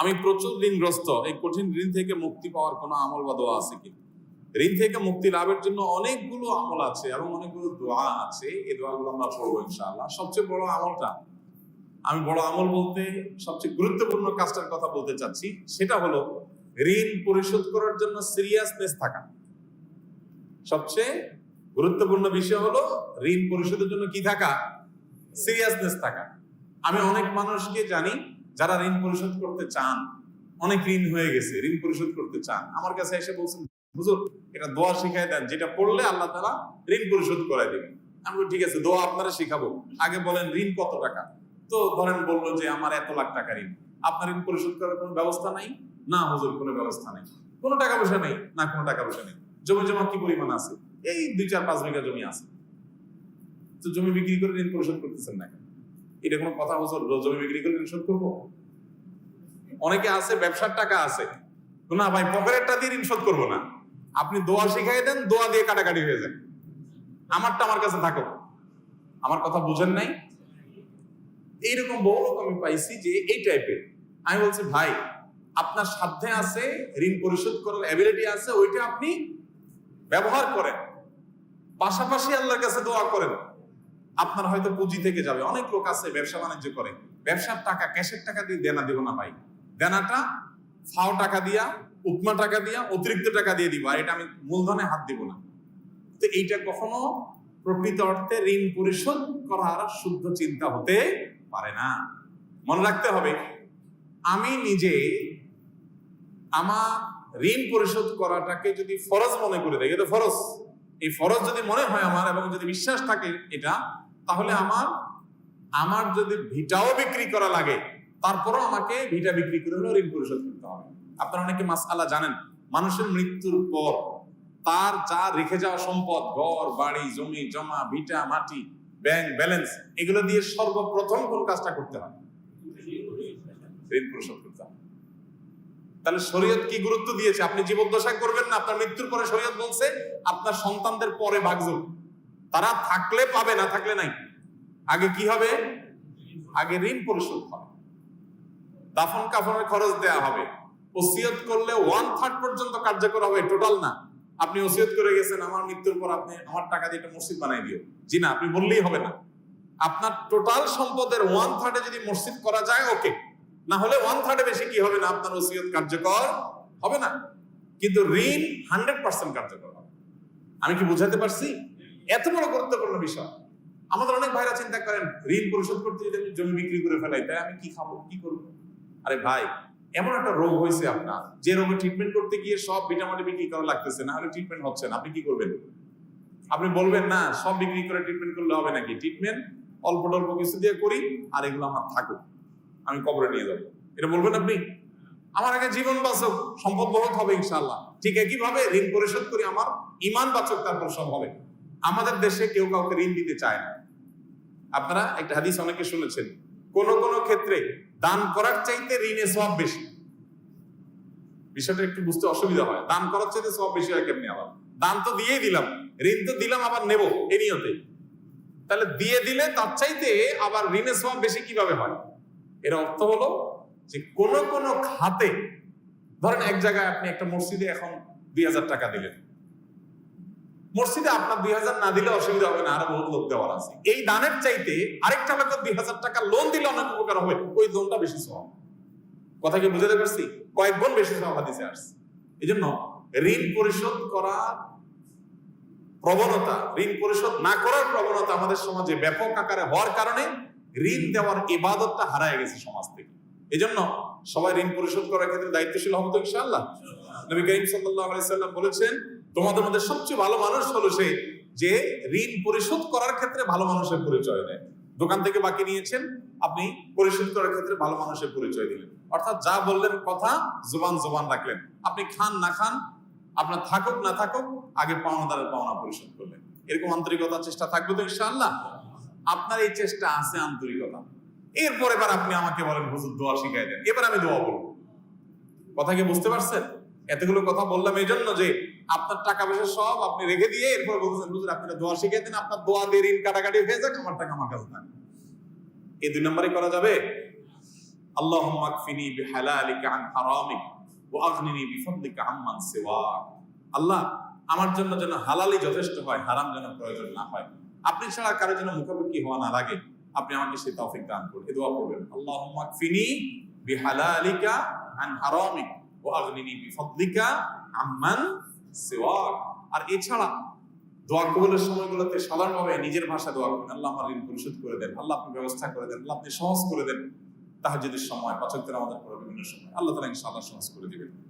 আমি প্রচুর ঋণগ্রস্ত। এই কঠিন ঋণ থেকে মুক্তি পাওয়ার কোনো আমল বা দোয়া আছে কি ঋণ থেকে মুক্তি লাভের জন্য অনেকগুলো আমল আছে এবং অনেকগুলো দোয়া আছে। এই দোয়াগুলো আমরা পড়ব ইনশাআল্লাহ। সবচেয়ে বড় আমলটা, আমি বড় আমল বলতে সবচেয়ে গুরুত্বপূর্ণ কাজটার কথা বলতে চাচ্ছি, সেটা হলো ঋণ পরিশোধ করার জন্য সিরিয়াসনেস থাকা। সবচেয়ে গুরুত্বপূর্ণ বিষয় হলো ঋণ পরিশোধের জন্য কি থাকা? সিরিয়াসনেস থাকা। আমি অনেক মানুষকে জানি যারা ঋণ পরিশোধ করতে চান, অনেক ঋণ হয়ে গেছে, ঋণ পরিশোধ করতে চান। আমার কাছে এসে বলছেন, হুজুর, এটা দোয়া শিখাই দেন, যেটা পড়লে আল্লাহ তারা ঋণ পরিশোধ করাই দেবেন আমি ঠিক আছে, দোয়া আপনারা শিখাবো। আগে বলেন, ঋণ কত টাকা? তো ধরেন বলল যে, আমার এত লাখ টাকা ঋণ। আপনার ঋণ পরিশোধ করার কোনো ব্যবস্থা নাই? না হুজুর, কোনো ব্যবস্থা নেই। কোনো টাকা পয়সা নেই? না, কোনো টাকা পয়সা নেই। জমি জমা কি পরিমাণ আছে? এই দুই চার পাঁচ বিঘা জমি আছে। তো জমি বিক্রি করে ঋণ পরিশোধ করতেছেন না? এটা কোনো কথা হুজুর জমি বিক্রি করে ঋণ শোধ করব? অনেকে আছে, ব্যবসার টাকা আছে। না ভাই, পকেটেরটা দিয়ে ঋণ শোধ করব না। আপনি দোয়া শিখাই দেন, দোয়া দিয়ে কাটাকাটি হয়ে যায়। আমারটা আমার কাছে থাকো আমার কথা বুঝেন নাই? এইরকম বহু লোক আমি পাইছি যে এই টাইপের আমি বলছি, ভাই, আপনার সাধ্যে আছে, ঋণ পরিশোধ করার অ্যাবিলিটি আছে, ওইটা আপনি ব্যবহার করেন। পাশাপাশি আল্লাহর কাছে দোয়া করেন। আপনার হয়তো পুঁজি থেকে যাবে। অনেক লোক আছে ব্যবসা বাণিজ্য করে। ব্যবসার টাকা, ক্যাশের টাকা দিয়ে দেনা দিব না ভাই। দেনাটা ফাও টাকা দিয়া, উপমা টাকা দিয়া, অতিরিক্ত টাকা দিয়ে দিব। আর এটা আমি মূলধনে হাত দিব না। তো এইটা কখনো প্রকৃত অর্থে ঋণ পরিশোধ করার শুদ্ধ চিন্তা হতে পারে না। মনে রাখতে হবে, আমি নিজে আমার ঋণ পরিশোধ করাটাকে যদি ফরজ মনে করে, দেখি তো ফরজ। এই ফরজ যদি মনে হয় আমার এবং যদি বিশ্বাস থাকে, এটা তাহলে আমার আমার যদি ভিটাও বিক্রি করা লাগে, তারপরও আমাকে ভিটা বিক্রি করে হলেও ঋণ পরিশোধ করতে হবে। আপনারা অনেকে মাসালা জানেন, মানুষের মৃত্যুর পর তার যা রেখে যাওয়া সম্পদ, ঘর, বাড়ি, জমি, জমা, ভিটা, মাটি, ব্যাংক ব্যালেন্স, এগুলো দিয়ে সর্বপ্রথম কোন কাজটা করতে হয়? ঋণ পরিশোধ করতে হবে তাহলে শরীয়ত কি গুরুত্ব দিয়েছে? আপনি জীবদ্দশা করবেন না, আপনার মৃত্যুর পরে শরীয়ত বলছে, আপনার সন্তানদের পরে ভাগযোগ তারা থাকলে পাবে, না থাকলে নাই। আগে কি হবে? আগে ঋণ পরিশোধ হবে। দাফন কাফনের খরচ দেয়া হবে। ওসিয়ত করলে ওয়ান থার্ড পর্যন্ত কার্যকর হবে টোটাল না। আপনি ওসিয়ত করে গেছেন, আমার মৃত্যুর পর আপনি আমার টাকা দিয়ে একটা মসজিদ বানাই দিও। জি না, আপনি বললেই হবে না। আপনার টোটাল সম্পদের ওয়ান থার্ডে যদি মসজিদ করা যায় ওকে না হলে ওয়ান থার্ডে বেশি কি হবে না? আপনার ওসিয়ত কার্যকর হবে না। কিন্তু ঋণ হান্ড্রেড পার্সেন্ট কার্যকর হবে। আমি কি বুঝাতে পারছি? এত বড় গুরুত্বপূর্ণ বিষয়। আমাদের অনেক ভাইরা চিন্তা করেন, ঋণ পরিশোধ করতে যদি আমি জমি বিক্রি করে ফেলাই তাই আমি কি খাব, কি করব? আরে ভাই, এমন একটা রোগ হয়েছে আপনার। যে রোগে ট্রিটমেন্ট করতে গিয়ে সব ভিটামিন বিক্রি করা লাগতেছে, না হলে ট্রিটমেন্ট হচ্ছে না। আপনি কি করবেন? আপনি বলবেন, না, সব বিক্রি করে ট্রিটমেন্ট করলে হবে নাকি? ট্রিটমেন্ট অল্প টল্প কিছু দিয়ে করি, আর এগুলো আমার থাকুক। আমি কবরে নিয়ে যাব। এটা বলবেন আপনি? আমার আগে জীবন বাঁচক, সম্পদ বহুত হবে ইনশাল্লাহ ঠিক একইভাবে ঋণ পরিশোধ করি, আমার ইমান বাচক, তারপর সব হবে। আমাদের দেশে কেউ কাউকে ঋণ দিতে চায় না। আপনারা একটা হাদিস অনেকে শুনেছেন, কোন কোন ক্ষেত্রে দান করার চাইতে ঋণে সব বেশি। বিষয়টা একটু বুঝতে অসুবিধা হয়, দান করার চাইতে সব বেশি হয় কেমনি আবার? দান তো দিয়েই দিলাম, ঋণ তো দিলাম, আবার নেব, এ নিয়তে। তাহলে দিয়ে দিলে তার চাইতে আবার ঋণের সব বেশি কীভাবে হয়? এর অর্থ হলো যে কোন কোন খাতে, ধরেন এক জায়গায় আপনি একটা মসজিদে এখন দুই হাজার টাকা দিলেন। মসজিদে আপনার দুই হাজার না দিলে অসুবিধা হবে না, আরও বহুত লোক দেওয়ার আছে। এই দানের চাইতে আরেকটা লোক দুই হাজার টাকা লোন দিলে অনেক উপকার হবে, ওই লোনটা বেশি সব কথা কি বুঝাতে পারছি? কয়েক গুণ বেশি সব হাদিসে আসছে। এই জন্য ঋণ পরিশোধ করার প্রবণতা, ঋণ পরিশোধ না করার প্রবণতা আমাদের সমাজে ব্যাপক আকারে হওয়ার কারণে ঋণ দেওয়ার ইবাদতটা হারায় গেছে সমাজ থেকে। এই জন্য সবাই ঋণ পরিশোধ করার ক্ষেত্রে দায়িত্বশীল হবে তো ইনশাআল্লাহ। নবী করিম সাল্লাম বলেছেন, তোমাদের মধ্যে সবচেয়ে ভালো মানুষ হলো সে যে ঋণ পরিশোধ করার ক্ষেত্রে ভালো মানুষের পরিচয় দেয়। দোকান থেকে বাকি নিয়েছেন, আপনি পরিশোধ করার ক্ষেত্রে ভালো মানুষের পরিচয় দিলেন। অর্থাৎ যা বললেন কথা জোবান জোবান রাখলেন। আপনি খান না খান, আপনার থাকুক না থাকুক, আগে পাওনাদারের পাওনা পরিশোধ করলেন। এরকম আন্তরিকতার চেষ্টা থাকবে তো ইনশাআল্লাহ? আপনার এই চেষ্টা আছে আন্তরিকতা। এরপর এবার আপনি আমাকে বলেন, হুজুর, দোয়া শিখাই দেন। এবার আমি দোয়া বলব। কথা কি বুঝতে পারছেন? এতগুলো কথা বললাম এই জন্য যে আপনার টাকা পয়সা সব আপনি রেখে দিয়ে এরপর বলতেছেন বুঝলেন আপনি দোয়া শিখিয়ে দেন, আপনার দোয়া দিয়ে ঋণ কাটাকাটি হয়ে যাক, আমার টাকা আমার কাছে থাকবে এই দুই নম্বরই করা যাবে? আল্লাহুম্মা আকফিনি বিহালালিকা আন হারামিক ওয়া আগনিনি বিফদলিকা আম্মান সিওয়াক। আল্লাহ, আমার জন্য যেন হালালি যথেষ্ট হয়, হারাম যেন প্রয়োজন না হয়। আপনি ছাড়া কারও যেন মুখাপেক্ষি হওয়া না লাগে। আপনি আমাকে সেই তৌফিক দান করুন, এই দোয়া করবেন। আল্লাহুম্মা আকফিনি বিহালালিকা আন হারামিক। আর এছাড়া দোয়া কবুলের সময়গুলোতে সাধারণভাবে নিজের ভাষা দোয়া করুন। আল্লাহ আমার ঋণ পরিশোধ করে দেন। আল্লাহ আপনি ব্যবস্থা করে দেন। আল্লাহ আপনি সহজ করে দেন। তাহাজ্জুদের সময় পাচকদের আমাদের পরে বিভিন্ন সময়। আল্লাহ তালা ইনশাআল্লাহ সহজ করে দিবেন।